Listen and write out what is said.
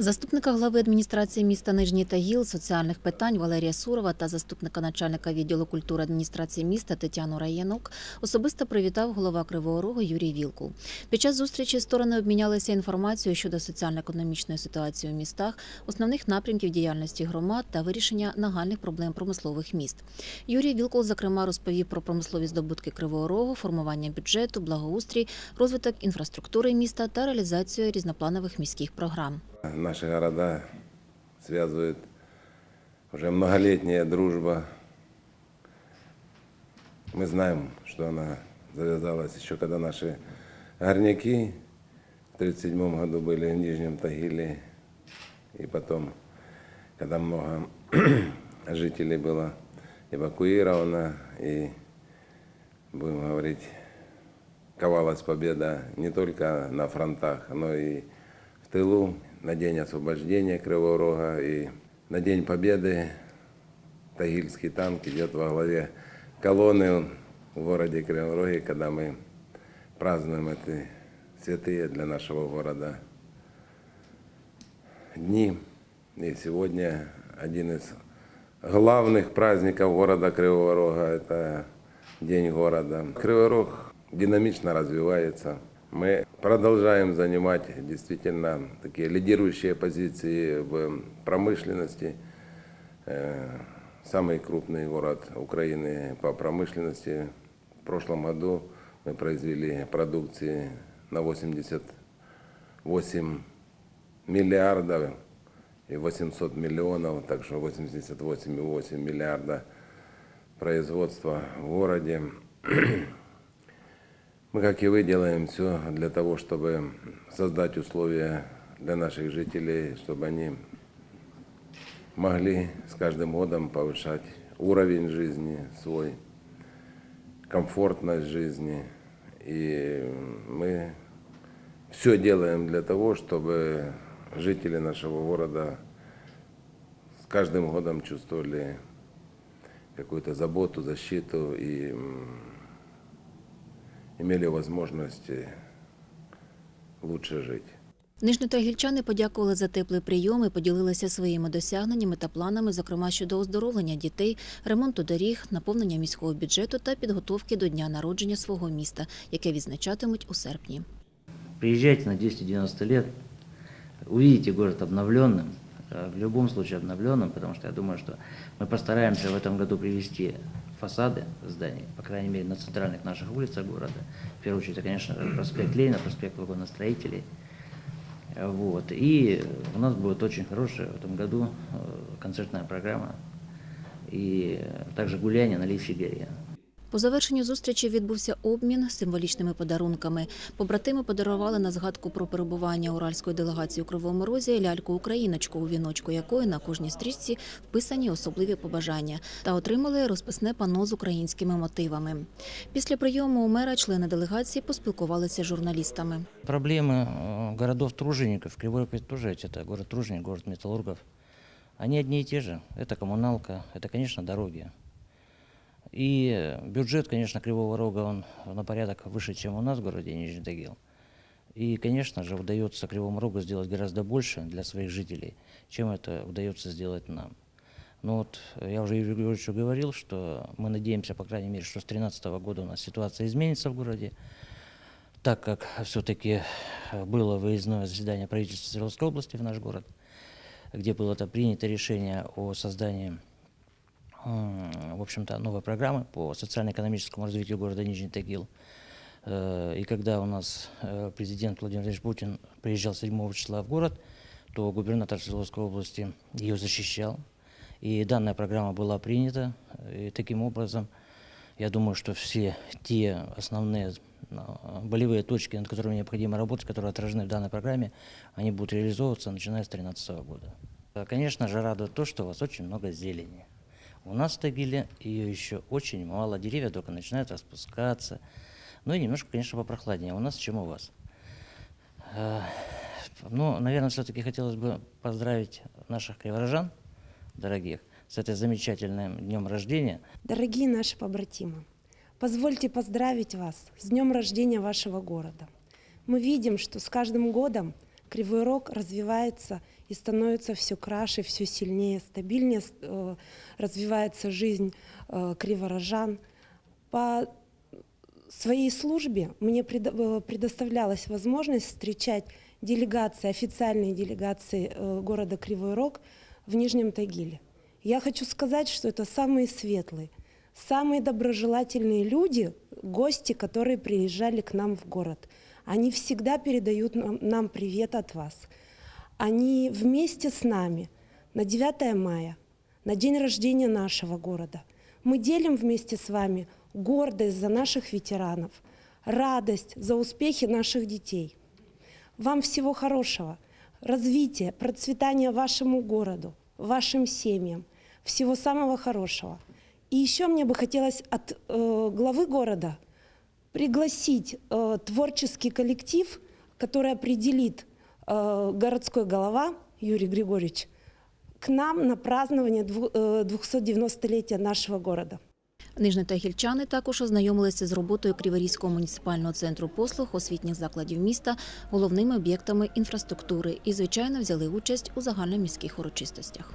Заступника глави адміністрації міста Нижній Тагіл соціальних питань Валерія Сурова та заступника начальника відділу культури адміністрації міста Тетяну Раєнок особисто привітав голова Кривого Рогу Юрій Вілкул. Під час зустрічі сторони обмінялися інформацією щодо соціально-економічної ситуації у містах, основних напрямків діяльності громад та вирішення нагальних проблем промислових міст. Юрій Вілкул, зокрема, розповів про промислові здобутки Кривого Рогу, формування бюджету, благоустрій, розвиток інфраструктури міста та реалізацію різнопланових міських програм. Наши города связывает уже многолетняя дружба. Мы знаем, что она завязалась еще когда наши горняки в 1937 году были в Нижнем Тагиле. И потом, когда много жителей было эвакуировано, и, будем говорить, ковалась победа не только на фронтах, но и в тылу, на день освобождения Кривого Рога и на день победы Тагильский танк идет во главе колонны в городе Кривом Роге, когда мы празднуем эти святые для нашего города дни. И сегодня один из главных праздников города Кривого Рога – это День города. Кривой Рог динамично развивается. Мы продолжаем занимать действительно такие лидирующие позиции в промышленности. Э, Самый крупный город Украины по промышленности. В прошлом году мы произвели продукции на 88 миллиардов и 800 миллионов, так что 88,8 миллиарда производства в городе. Мы, как и вы, делаем все для того, чтобы создать условия для наших жителей, чтобы они могли с каждым годом повышать уровень жизни свой, комфортность жизни. И мы все делаем для того, чтобы жители нашего города с каждым годом чувствовали какую-то заботу, защиту и имели возможность лучше жить. Нижньотагільчани подякували за теплий прийом і поділилися своїми досягненнями та планами, зокрема щодо оздоровлення дітей, ремонту доріг, наповнення міського бюджету та підготовки до дня народження свого міста, яке відзначатимуть у серпні. Приезжайте на 290 лет, увидите город обновленным, э, в любом случае обновленным, потому что я думаю, что мы постараемся в этом году привести фасады зданий, по крайней мере, на центральных наших улицах города. В первую очередь, это, конечно, проспект Ленина, проспект вагоностроителей. Вот. И у нас будет очень хорошая в этом году э, концертная программа и также гуляние на Лисьей горе. По завершенню зустрічі відбувся обмін символічними подарунками. Побратими подарували на згадку про перебування уральської делегації у Кривому Розі ляльку Україночку, у віночку якої на кожній стрічці вписані особливі побажання, та отримали розписне панно з українськими мотивами. Після прийому у мера члени делегації поспілкувалися з журналістами. Проблемы э, городов-тружеников, Кривой Рог ведь тоже ведь это город труженик, город металлургов, они одни и те же. Это коммуналка, это, конечно, дороги. И бюджет, конечно, Кривого Рога, он на порядок выше, чем у нас в городе Нижний Тагил. И, конечно же, удается Кривому Рогу сделать гораздо больше для своих жителей, чем это удается сделать нам. Но вот я уже Юрию Григорьевичу говорил, что мы надеемся, по крайней мере, что с 2013 года у нас ситуация изменится в городе, так как все-таки было выездное заседание правительства Свердловской области в наш город, где было это принято решение о создании, в общем-то, новой программы по социально-экономическому развитию города Нижний Тагил. Э, И когда у нас э, президент Владимир Владимирович Путин приезжал 7 числа в город, то губернатор Свердловской области ее защищал. И данная программа была принята. И таким образом, я думаю, что все те основные а, болевые точки, над которыми необходимо работать, которые отражены в данной программе, они будут реализовываться начиная с 2013 года. Конечно же, радует то, что у вас очень много зелени. У нас в Тагиле ее еще очень мало, деревья только начинают распускаться. Ну и немножко, конечно, попрохладнее у нас, чем у вас. Э, Ну, наверное, все-таки хотелось бы поздравить наших криворожан, дорогих, с этой замечательным днем рождения. Дорогие наши побратимы, позвольте поздравить вас с днем рождения вашего города. Мы видим, что с каждым годом Кривой Рог развивается и становится все краше, все сильнее, стабильнее э, развивается жизнь э, криворожан. По своей службе мне э, предоставлялась возможность встречать делегации, официальные делегации города Кривой Рог в Нижнем Тагиле. Я хочу сказать, что это самые светлые, самые доброжелательные люди, гости, которые приезжали к нам в город. Они всегда передают нам привет от вас. Они вместе с нами на 9 мая, на день рождения нашего города. Мы делим вместе с вами гордость за наших ветеранов, радость за успехи наших детей. Вам всего хорошего, развития, процветания вашему городу, вашим семьям, всего самого хорошего. И еще мне бы хотелось от э, главы города пригласить э, творческий коллектив, который определит городской голова Юрий Григорьевич, к нам на празднование дву- э, 290-летия нашего города. Нижнетагільчани також ознайомилися з роботою Криворізького муніципального центру послуг освітніх закладів міста, головними об'єктами інфраструктури і, звичайно, взяли участь у загальноміських урочистостях.